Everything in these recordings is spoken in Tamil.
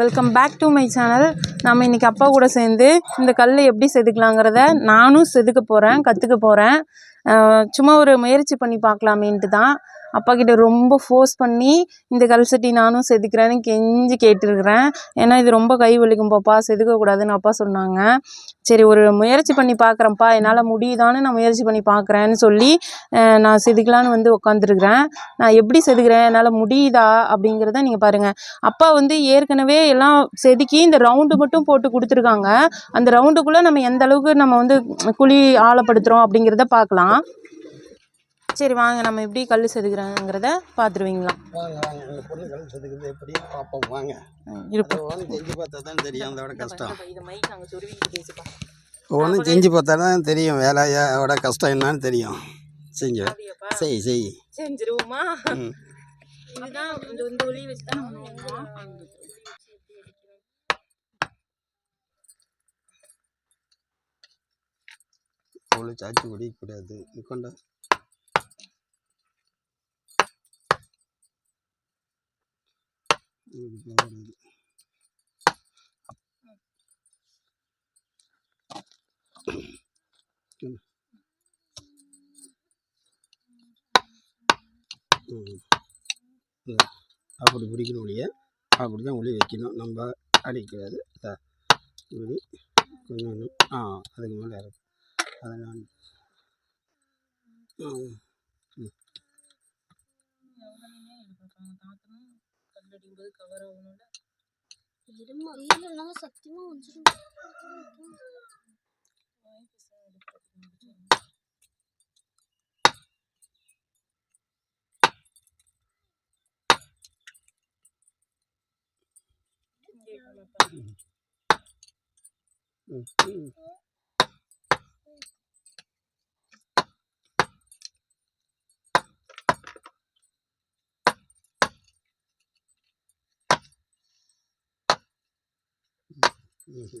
Welcome back to my channel நம்ம இன்றைக்கி அப்பா கூட சேர்ந்து இந்த கல் எப்படி செதுக்கலாங்கிறத நானும் செதுக்க போகிறேன் கற்றுக்க போகிறேன் சும்மா ஒரு முயற்சி பண்ணி பார்க்கலாமேன்ட்டு தான். அப்பா கிட்ட ரொம்ப ஃபோர்ஸ் பண்ணி இந்த கல் சட்டி நானும் செதுக்கிறேன்னு கெஞ்சி கேட்டிருக்கிறேன். ஏன்னா இது ரொம்ப கை வலிக்கும் பாப்பா செதுக்கக்கூடாதுன்னு அப்பா சொன்னாங்க. சரி ஒரு முயற்சி பண்ணி பார்க்குறேன்ப்பா என்னால் முடியுதான்னு நான் முயற்சி பண்ணி பார்க்குறேன்னு சொல்லி நான் செதுக்கலான்னு வந்து உட்காந்துருக்குறேன் நான் எப்படி செதுக்கிறேன்? என்னால் முடியுதா? அப்படிங்கிறத நீங்கள் பாருங்கள் அப்பா வந்து ஏற்கனவே எல்லாம் செதுக்கி இந்த ரவுண்டு மட்டும் போட்டு கொடுத்துருக்காங்க. அந்த ரவுண்டுக்குள்ளே நம்ம எந்த அளவுக்கு நம்ம வந்து குழி ஆழப்படுத்துகிறோம் அப்படிங்கிறத பார்க்கலாம் சரி வாங்க நம்ம எப்படி கல் செதுக்குறோங்கிறத பார்த்துருவீங்களா? வாங்க வாங்க இந்த பொண்ணுகள் செதுக்குது எப்படி பார்ப்போம் வாங்க. இருப்போம். செஞ்சு பார்த்தா தான் தெரியும் அதோட கஷ்டம். ஒவ்வொன்றும் செஞ்சு பார்த்தா தான் தெரியும் வேலையோட கஷ்டம் என்னன்னு தெரியும். செஞ்சு. செய் செய். செஞ்சிருவோமா? இதுதான் இந்த ஒளி வச்சு தான் அவ்வளோ சாச்சி குடிக்கக்கூடாது கொண்டா ம். அப்படி பிடிக்கணும் ஒழிய அப்படி தான் ஒளி வைக்கணும். நம்ம அடிக்கிறது. இப்படி கொஞ்சம் கொஞ்சம். ஆ அதுக்கு மேலே இறக்கு. அதை நான் ம். இருமா இல்லைன்னா சத்தியமா வந்துடும் ம், ம். ம். ம். வந்து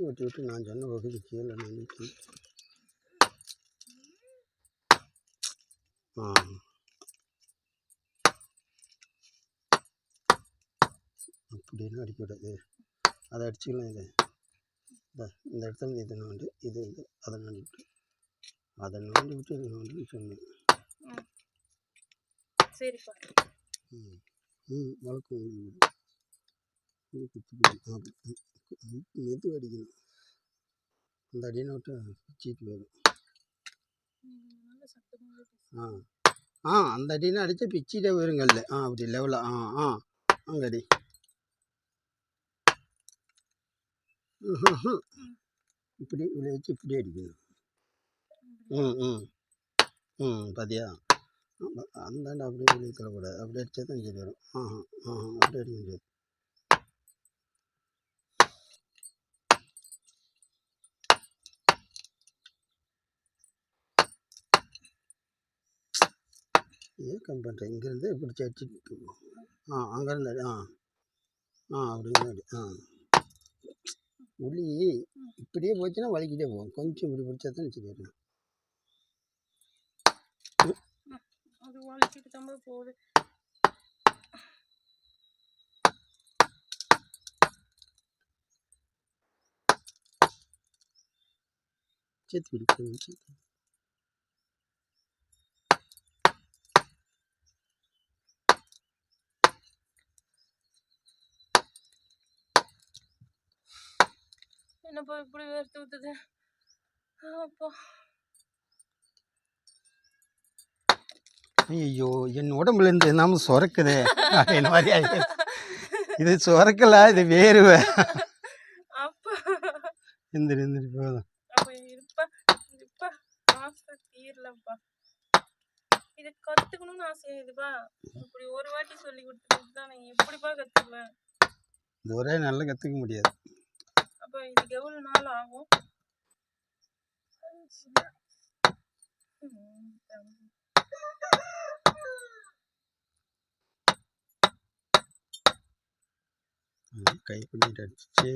விட்டு விட்டு நான் சொன்ன பகுதி கீழே நினைச்சு ஆ. அப்படின்னு அடிக்கக்கூடாது. அதை அடிச்சுக்கலாம் இது. இந்த இடத்துல இது நோண்டு இது வந்து அதை நோண்டி விட்டு அதை நோண்டி விட்டு இதை நோண்டி சொன்னேன். சரிப்பா ம் ம் வழக்கம் இது குத்தி பிடி மெது அடிக்கணும். அந்த அடியை விட்டு பிச்சிட்டு போயிடும். ஆ. ஆ அந்த அடினா அடித்தா பிச்சிட்டே போயிருங்கல்ல. ஆ அப்படி லெவலாக ஆ ஆ அங்கே அடி இப்படி இப்படி வச்சு இப்படி அடிக்கணும். ம் ம். ம் பாத்தியா? ஆமா, அந்தாண்ட அப்படியே வெளியே தரக்கூடாது அப்படி அடித்தா தான் சரி வரும். ஆஹா ஆஹா அப்படி அடிக்க முடியாது ஏன் கம் பண்ணுறேன் இங்கேருந்து இப்படி அடிச்சுட்டு ஆ அங்கேருந்து அடி ஆ. ஆ அப்படின்னு அடி ஆ. உளி இப்படியே போச்சுன்னா வலிக்கிட்டே போகும். கொஞ்சம் இப்படி பிடிச்சா தான் வரும். அது வலிக்கிட்டு தான் போகுது. சேர்த்து பிடிக்கணும் சேர்த்து. என்னப்பா இப்படி வேர்த்து ஊத்துது அப்பா. ஐயோ என் உடம்புலேருந்து நாம சுரக்குதே? என்ன மாதிரி. இது சுரக்கல இது அப்பா. எந்திரி எந்திரி போதும். அப்ப இருப்பா இருப்பா. ஆசை தீரலப்பா. இது கத்துக்கணும்னு ஆசையா இதுப்பா. இப்படி ஒரு வாட்டி சொல்லி கொடுத்துட்டு தான் நான் எப்படிப்பா கத்துக்குவேன்? இது ஒரே நல்லா கற்றுக்க முடியாது. எவ்வளவு நாள் ஆகும்? கை பண்ணிட்டு அடிச்சு.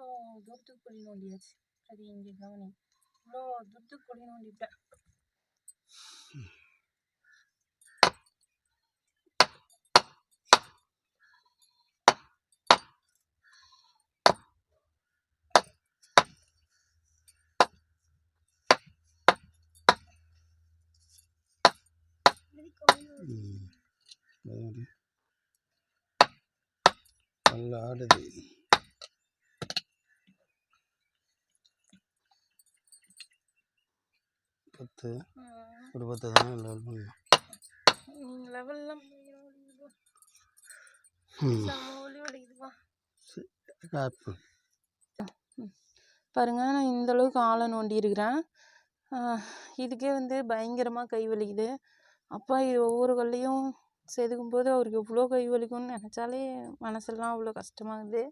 இவ்வளோ தூரத்துக்கு குழி நோண்டியாச்சு அது இங்கே கவனி இவ்வளோ தூரத்துக்கு குழி நோண்டிவிட்டேன் நல்லா ஆடுது பத்து ஒரு பத்து தானே லெவல் நீங்கள் லெவல்லாம் பாருங்க நான் இந்த அளவுக்கு ஆழ நோண்டி இருக்கிறேன். இதுக்கே வந்து பயங்கரமாக கை வலிக்குது. அப்பா இது ஒவ்வொரு கல்லையும் செதுக்கும் போது அவருக்கு எவ்வளோ கை வலிக்கும்னு நினச்சாலே மனசெல்லாம் அவ்வளோ கஷ்டமாகுது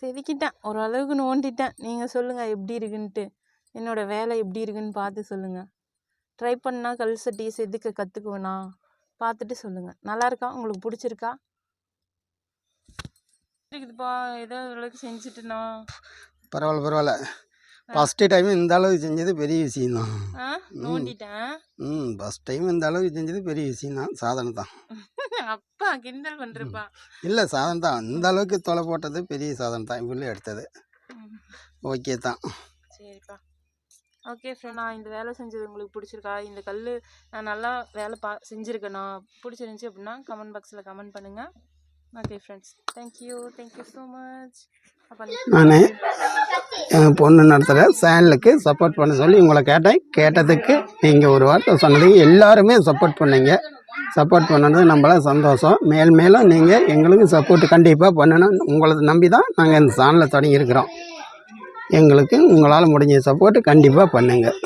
செதுக்கிட்டேன். ஓரளவுக்கு நோண்டிட்டேன். நீங்கள் சொல்லுங்கள் எப்படி இருக்குன்ட்டு. என்னோடய வேலை எப்படி இருக்குன்னு பார்த்து சொல்லுங்கள் ட்ரை பண்ணால் கல் சட்டி செதுக்க கற்றுக்குவேனா பார்த்துட்டு சொல்லுங்கள் நல்லா இருக்கா? உங்களுக்கு பிடிச்சிருக்கா? இருக்குதுப்பா ஏதோ ஓரளவுக்கு செஞ்சுட்டேனா? பரவாயில்ல பரவாயில்ல. ஃபஸ்ட்டு டைம் இந்த அளவுக்கு செஞ்சது பெரிய விஷயம்தான் ஆ? நோண்டிட்டேன் ம். ஃபஸ்ட் டைம் இந்த அளவுக்கு செஞ்சது பெரிய விஷயம்தான் சாதனை தான். அப்பா கிண்டல் பண்றப்பா. இல்லை சாதனை தான். இந்த அளவுக்கு தொலை போட்டது பெரிய சாதனை தான். இவ்வளோ எடுத்தது. ஓகே தான். சரிப்பா. ஓகே ஃப்ரெண்ட் நான் இந்த வேலை செஞ்சது உங்களுக்கு பிடிச்சிருக்கா? இந்த கல் நான் நல்லா வேலை பா செஞ்சுருக்கேனா? பிடிச்சிருந்துச்சி அப்படின்னா கமெண்ட் பாக்ஸில் கமெண்ட் பண்ணுங்கள் okay friends thank you thank you so much நான் என் பொண்ணு நடத்துகிற சேனலுக்கு சப்போர்ட் பண்ண சொல்லி உங்களை கேட்டேன். கேட்டதுக்கு நீங்கள் ஒரு வார்த்தை சொன்னதுக்கு எல்லாருமே சப்போர்ட் பண்ணீங்க. சப்போர்ட் பண்ணது நம்மளால் சந்தோஷம். மேல் மேலும் நீங்கள் எங்களுக்கு சப்போர்ட் கண்டிப்பாக பண்ணணும் உங்களை நம்பி தான் நாங்கள் இந்த சேனலை தொடங்கியிருக்கிறோம். எங்களுக்கு உங்களால் முடிஞ்ச சப்போர்ட்டு கண்டிப்பாக பண்ணுங்கள்